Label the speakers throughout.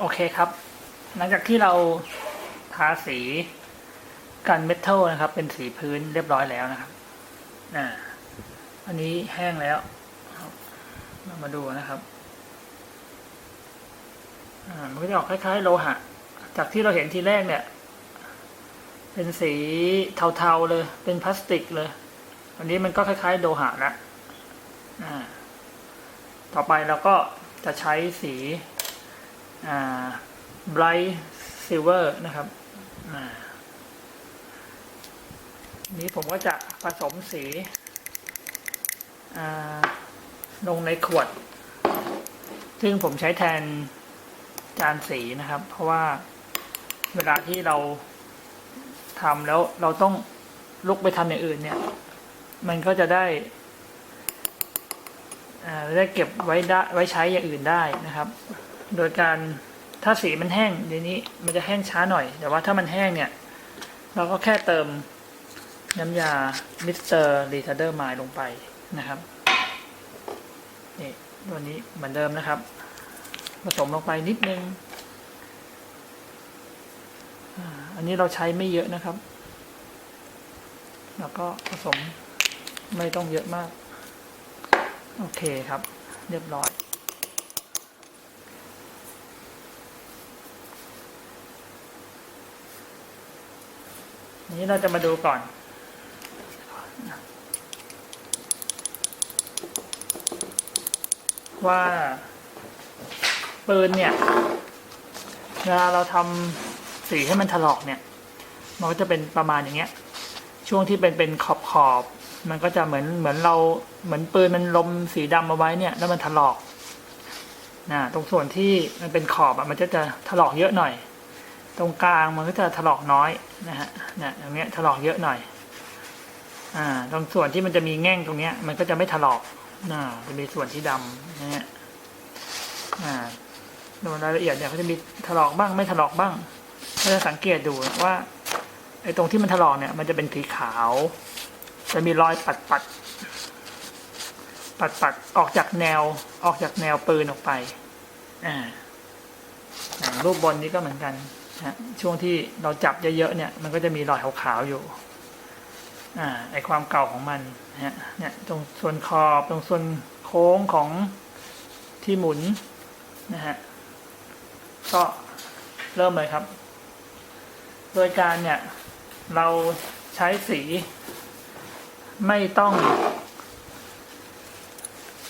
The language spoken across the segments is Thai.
Speaker 1: โอเคครับ หลังจากที่เราทาสีกันเมทัลนะครับ เป็นสีพื้นเรียบร้อยแล้วนะครับอ่าอันนี้แห้งแล้วเรามาดูนะครับอ่ามันก็จะออกคล้ายๆโลหะ จากที่เราเห็นทีแรกเนี่ย เป็นสีเทาๆเลย เป็นพลาสติกเลย อันนี้มันก็คล้ายๆโลหะแล้วอ่าต่อไปเราก็จะใช้สี bright silver นะครับนี้ผมก็จะผสมสีลงในขวด ซึ่งผมใช้แทนจานสีนะครับ เพราะว่าเวลาที่เราทำแล้วเราต้องลุกไปทำอย่างอื่นเนี่ย มันก็จะได้ได้เก็บไว้ได้ไว้ใช้อย่างอื่นได้นะครับ โดยการถ้าสีมันแห้งเดี๋ยวนี้มันจะแห้งช้าหน่อย แต่ว่าถ้ามันแห้งเนี่ย เราก็แค่เติมน้ำยามิสเตอร์รีทาเดอร์ไมายลงไปนะครับนี่ตัวนี้เหมือนเดิมนะครับ ผสมลงไปนิดนึงอันนี้เราใช้ไม่เยอะนะครับ แล้วก็ผสมไม่ต้องเยอะมาก โอเคครับ เรียบร้อย นี้เราจะมาดูก่อน ว่าปืนเนี่ยเวลาเราทำสีให้มันถลอกเนี่ย มันก็จะเป็นประมาณอย่างเงี้ย ช่วงที่เป็นเป็นขอบขอบ มันก็จะเหมือนเหมือนเราเหมือนปืนมันลมสีดำเอาไว้เนี่ย แล้วมันถลอกนะตรงส่วนที่มันเป็นขอบอะมันจะจะถลอกเยอะหน่อย ตรงกลางมันก็จะถลอกน้อยนะฮะเนี่ยตรงเนี้ยถลอกเยอะหน่อย อ่า ตรงส่วนที่มันจะมีแง่งตรงเนี้ย มันก็จะไม่ถลอกน่าจะมีส่วนที่ดำนะฮะอ่าดูรายละเอียดเนี่ยเขาจะมีถลอกบ้างไม่ถลอกบ้างก็จะสังเกตดูว่าไอ้ตรงที่มันถลอกเนี่ย มันจะเป็นสีขาว จะมีรอยปัดปัดปัดปัดออกจากแนวออกจากแนวปืนออกไป อ่ารูปบนนี้ก็เหมือนกัน ช่วงที่เราจับเยอะๆเนี่ย มันก็จะมีรอยขาวๆอยู่อ่าไอความเก่าของมันนะฮะเนี่ยตรงส่วนขอบตรงส่วนโค้งของที่หมุนนะฮะก็เริ่มเลยครับ โดยการเนี่ย เราใช้สี ไม่ต้อง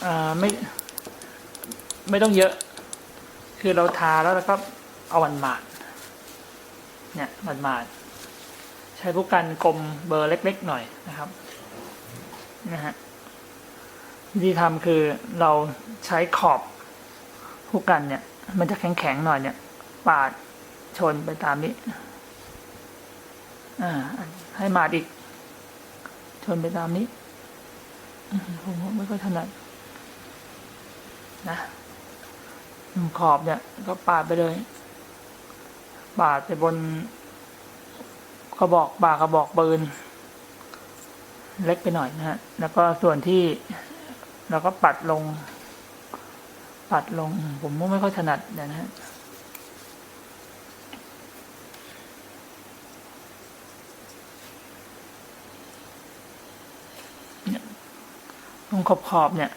Speaker 1: อไม่ไม่ต้องเยอะ คือเราทาแล้วเราก็เอาวันหมาด เนี่ยหมาดๆใช้ผู้กันกลมเบอร์เล็ก ๆ หน่อยนะครับนะฮะวิธีทำคือเราใช้ขอบผู้กันเนี่ย มันจะแข็งๆหน่อยเนี่ยปาดชนไปตามนี้อ่าให้มาดอีก ชนไปตามนี้ผมไม่ค่อยถนัดนะขอบเนี่ย ก็ปาดไปเลย ปาดไปบนกระบอกปากระบอกปืน เล็กไปหน่อยนะฮะ แล้วก็ส่วนที่เราก็ปัดลง ปัดลง ผมก็ไม่ค่อยถนัดเดี๋ยนะฮะตรงขอบขอบๆเนี่ย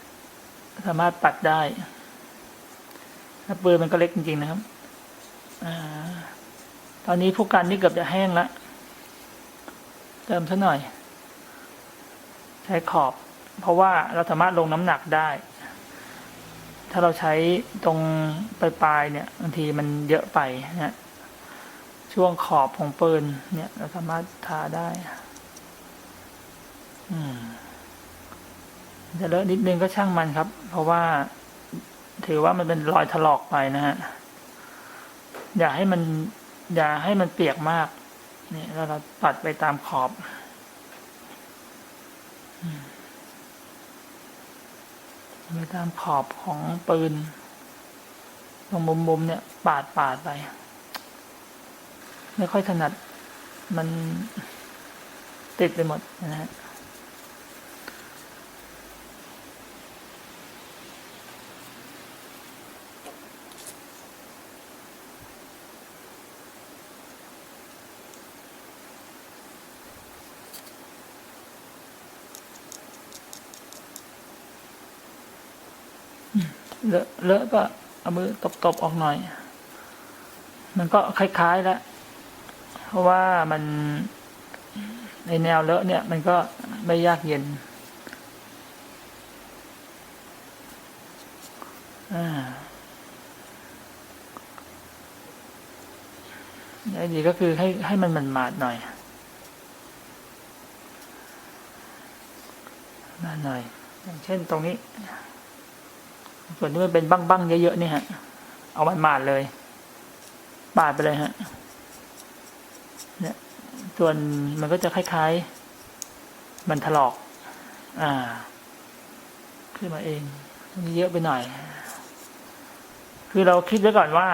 Speaker 1: สามารถปัดได้ปืนมันก็เล็กจริง ๆ นะครับ อ่า อนนี้ผู้กันนี่เกือบจะแห้งแล้วเติมซะหน่อย ใช้ขอบ เพราะว่าเราสามารถลงน้ำหนักได้ ถ้าเราใช้ตรงปลายๆเนี่ยบางทีมันเยอะไปนะฮะช่วงขอบของปืนเนี่ย เราสามารถทาได้ อืมจะเลอะนิดนึงก็ช่างมันครับ เพราะว่าถือว่ามันเป็นรอยถลอกไปนะฮะ อย่าให้มัน อย่าให้มันเปียกมากนี่แล้วเราปัดไปตามขอบไปตามขอบของปืนตรงมุมๆเนี่ยปาดปาดไป ไม่ค่อยถนัดมันติดไปหมดนะฮะ เลอะเลอะก็เอามือตบๆออกหน่อย มันก็คล้ายๆแล้ว เพราะว่ามันในแนวเลอะเนี่ย มันก็ไม่ยากเย็นอ่าดีก็คือให้ให้มันมันมาดหน่อย มาหน่อย อย่างเช่นตรงนี้ ส่วนที่มันเป็นบ้างๆเยอะๆนี่ฮะ เอามันมาดเลยปาดไปเลยฮะ เนี่ย ส่วนมันก็จะคล้ายๆ มันถลอก อ่า ขึ้นมาเองอันนี้เยอะไปหน่อย คือเราคิดไว้ก่อนว่า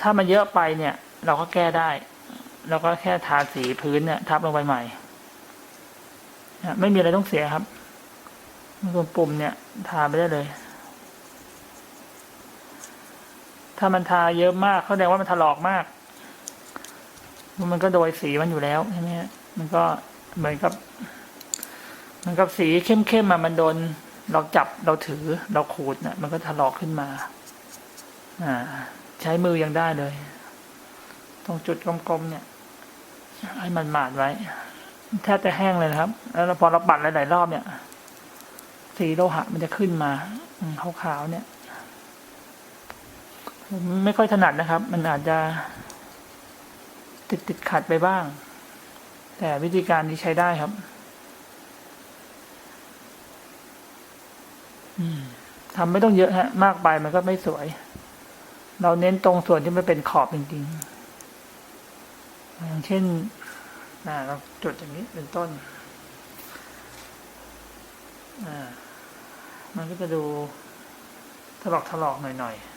Speaker 1: ถ้ามันเยอะไปเนี่ย เราก็แก้ได้ เราก็แค่ทาสีพื้นเนี่ย ทับลงไปใหม่ไม่มีอะไรต้องเสียครับส่วนปุ่มเนี่ย ทาไปได้เลย ถ้ามันทาเยอะมากเขาแสดงว่ามันถลอกมาก มันก็โดยสีมันอยู่แล้วใช่ไหมมันก็เหมือนกับเหมันกับสีเข้มๆมามันโดน เราจับเราถือเราขูดเนี่ยมันก็ถลอกขึ้นมา อ่า ใช้มือยังได้เลย ตรงจุดกลมๆเนี่ยให้มันหมาดไว้แทบจะแห้งเลยนะครับ แล้วพอเราปัดหลายๆรอบเนี่ย สีโลหะมันจะขึ้นมาขาวๆเนี่ย ผมไม่ค่อยถนัดนะครับ มันอาจจะติดติดขัดไปบ้าง แต่วิธีการนี้ใช้ได้ครับ ทำไม่ต้องเยอะฮะ มากไปมันก็ไม่สวย เราเน้นตรงส่วนที่มันเป็นขอบจริงๆ อย่างเช่นเราจุดอย่างนี้เป็นต้นอ่ามันก็จะดูถลอกถลอกหน่อยๆ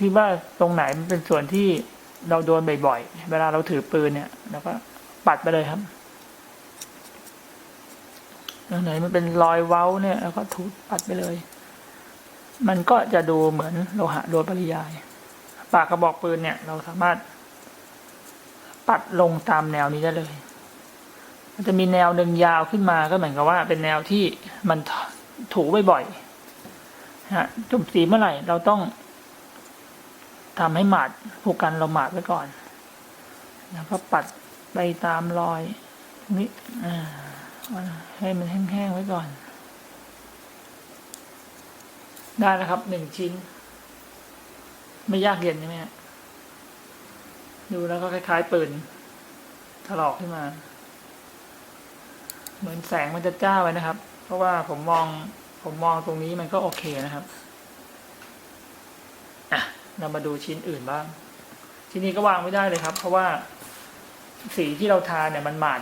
Speaker 1: คิดว่าตรงไหนมันเป็นส่วนที่เราโดนบ่อยๆ เวลาเราถือปืนเนี่ยเราก็ปัดไปเลยครับตรงไหนมันเป็นรอยเว้าเนี่ยแล้วก็ถูปัดไปเลย มันก็จะดูเหมือนโลหะโดยปริยาย ปากกระบอกปืนเนี่ย เราสามารถปัดลงตามแนวนี้ได้เลย มันจะมีแนวหนึ่งยาวขึ้นมาก็เหมือนกับว่า เป็นแนวที่มันถูบ่อยๆฮะจุ่มสีเมื่อไหร่ เราต้องทำให้หมาดผูกกันเราหมาดไว้ก่อน แล้วก็ปัดไปตามรอยนี้อ่ให้มันแห้งๆไว้ก่อน ได้แล้วครับหนึ่งชิ้น ไม่ยากเย็นใช่ไหมฮะดูแล้วก็คล้ายๆปืนถลอกขึ้นมา เหมือนแสงมันจะจ้าไว้นะครับ เพราะว่าผมมองผมมองตรงนี้มันก็โอเคนะครับอะเรามาดูชิ้นอื่นบ้าง ชิ้นนี้ก็วางไม่ได้เลยครับ เพราะว่าสีที่เราทาเนี่ยมันหมาด